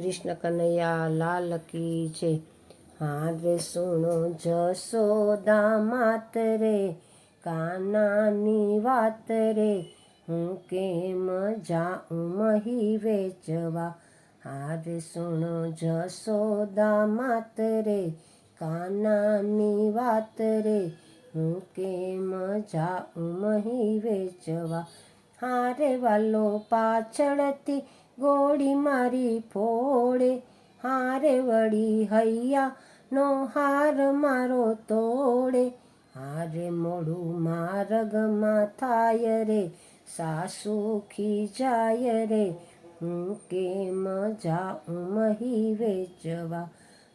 કૃષ્ણ કનૈયા, લાલ કી છે હારે સુણો જસોદા માત રે, કાનાની વાત રે. હું કેમ જાઉં મહી વેચવા? હારે સુણો જસોદા માત રે, કાનાની વાત રે. હું કેમ જાઉં મહી વેચવા? હારે વાલો પાછળથી ગોળી મારી ફોડે, હારે વળી હૈયા નો હાર મારો તોડે. હારે મોડું મારગમાં થાય રે, સાસુ જાય રે. હું કેમ જાઉં મહી વેચવા?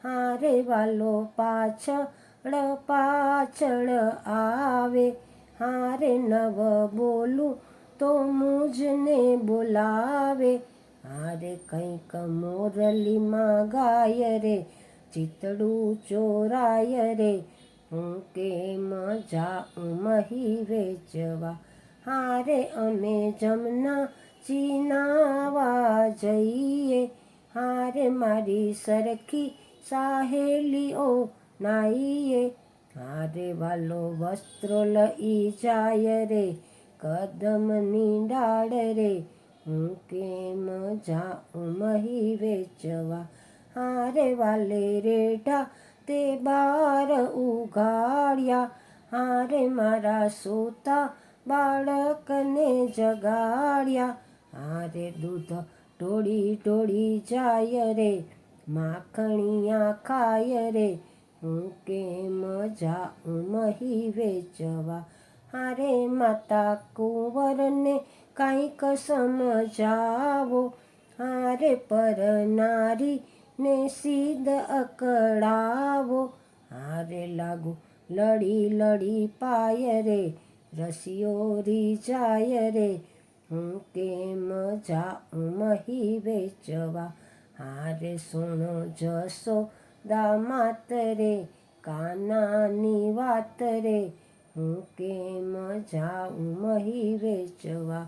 હારે વાલો પાછળ પાછળ આવે. હારે નવ બોલું તો મુજને બોલાવે. હારે કંઈક મોરલીમાં ગાય રે, ચિતડું ચોરાય રે. હું કેમ જાઉં મહી વેચવા, હારે અમે જમના ચીનાવા જઈએ. હારે મારી સરખી સાહેલીઓ નાઈએ. હારે વાલો વસ્ત્રો લઈ જાય રે કદમની ડાળ રે. હું કેમ જાઉં મહી વેચવા? હારે વાલે રેઢા તે બાર ઉઘાડ્યા. હારે મારા સોતા બાળકને જગાડ્યા. હારે દૂધ ટોળી ટોળી જાય રે, માખણિયા ખાય રે. હું કેમ જાઉં મહી વેચવા? હારે માતા કુંવરને કાંઈક સમજાવો. હારે પર નારી ને સીધ અકળાવો. હારે લાગુ લડી લડી પાય રે રસીઓ રીજાય રે. હું કેમ જાઉં મહી વેચવા? હારે સુણો જશો દામાત રે, કાનાની વાત રે. હું કેમ જાઉં મહી વેચવા?